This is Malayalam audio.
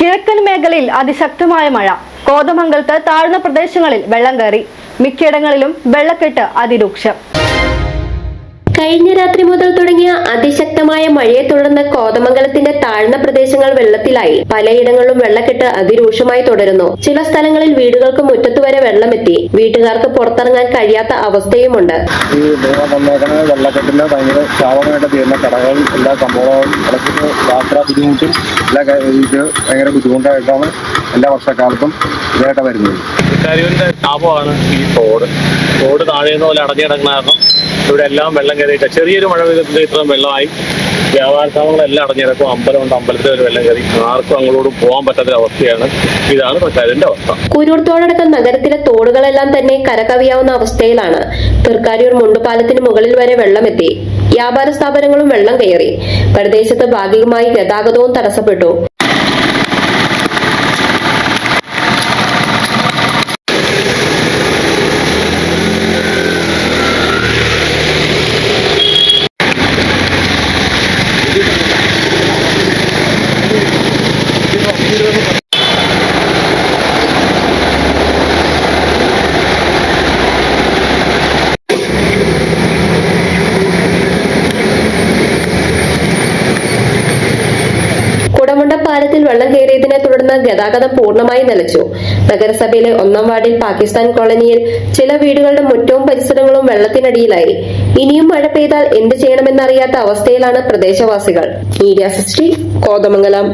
കിഴക്കൻ മേഖലയിൽ അതിശക്തമായ മഴ. കോതമംഗലത്ത് താഴ്ന്ന പ്രദേശങ്ങളിൽ വെള്ളം കയറി. മിക്കയിടങ്ങളിലും വെള്ളക്കെട്ട് അതിരൂക്ഷം. കഴിഞ്ഞ രാത്രി മുതൽ തുടങ്ങിയ അതിശക്തമായ മഴയെ തുടർന്ന് കോതമംഗലത്തിന്റെ താഴ്ന്ന പ്രദേശങ്ങൾ വെള്ളത്തിലായി. പലയിടങ്ങളിലും വെള്ളക്കെട്ട് അതിരൂക്ഷമായി തുടരുന്നു. ചില സ്ഥലങ്ങളിൽ വീടുകൾക്ക് മുറ്റത്ത് വരെ വെള്ളമെത്തി. വീട്ടുകാർക്ക് പുറത്തിറങ്ങാൻ കഴിയാത്ത അവസ്ഥയുമുണ്ട്. ഈ ദൈവം വന്നേക്കുന്ന വെള്ളക്കെട്ടിന് ഭയങ്കര ക്ഷാമമായിട്ട് തീരുന്ന കടകൾ എല്ലാ സംഭവങ്ങളും യാത്രാ ബുദ്ധിമുട്ടും എല്ലാ ഇത് ഭയങ്കര ബുദ്ധിമുട്ടായിട്ടാണ് എല്ലാ വർഷക്കാലത്തും ഇതായിട്ട് വരുന്നത്. ഈ തോട്. തോട് താഴെയുന്ന പോലെ അടഞ്ഞു കിടക്കുന്ന കാരണം ഇവിടെ എല്ലാം വെള്ളം കയറിയിട്ട് ചെറിയൊരു മഴ പെയ്തതിന്റെ ഇത്രയും വെള്ളമായി. വ്യാപാര സ്ഥാപനങ്ങളെല്ലാം അടഞ്ഞു കിടക്കും അമ്പലമുണ്ട് അമ്പലത്തിൽ ഒരു വെള്ളം കയറി ആർക്കും അങ്ങോട്ടും പോകാൻ പറ്റാത്ത അവസ്ഥയാണ്. ഇതാണ് കരിവിന്റെ അവസ്ഥ. കുരൂർത്തോടടക്കം നഗരത്തിലെ തോടുകളെല്ലാം തന്നെ കരകവിയാവുന്ന അവസ്ഥയിലാണ്. തൃക്കാരിയൂർ മുണ്ടുപാലത്തിന് മുകളിൽ വരെ വെള്ളമെത്തി. വ്യാപാര സ്ഥാപനങ്ങളും വെള്ളം കയറി. പ്രദേശത്ത് ഭാഗികമായി ഗതാഗതവും തടസ്സപ്പെട്ടു. പാലത്തിൽ വെള്ളം കയറിയതിനെ തുടർന്ന് ഗതാഗതം പൂർണമായി നിലച്ചു. നഗരസഭയിലെ ഒന്നാം വാർഡിൽ പാകിസ്ഥാൻ കോളനിയിൽ ചില വീടുകളുടെ മുറ്റവും പരിസരങ്ങളും വെള്ളത്തിനടിയിലായി. ഇനിയും മഴ പെയ്താൽ എന്ത് ചെയ്യണമെന്നറിയാത്ത അവസ്ഥയിലാണ് പ്രദേശവാസികൾ. മീഡിയ സിസ്റ്റി കോതമംഗലം.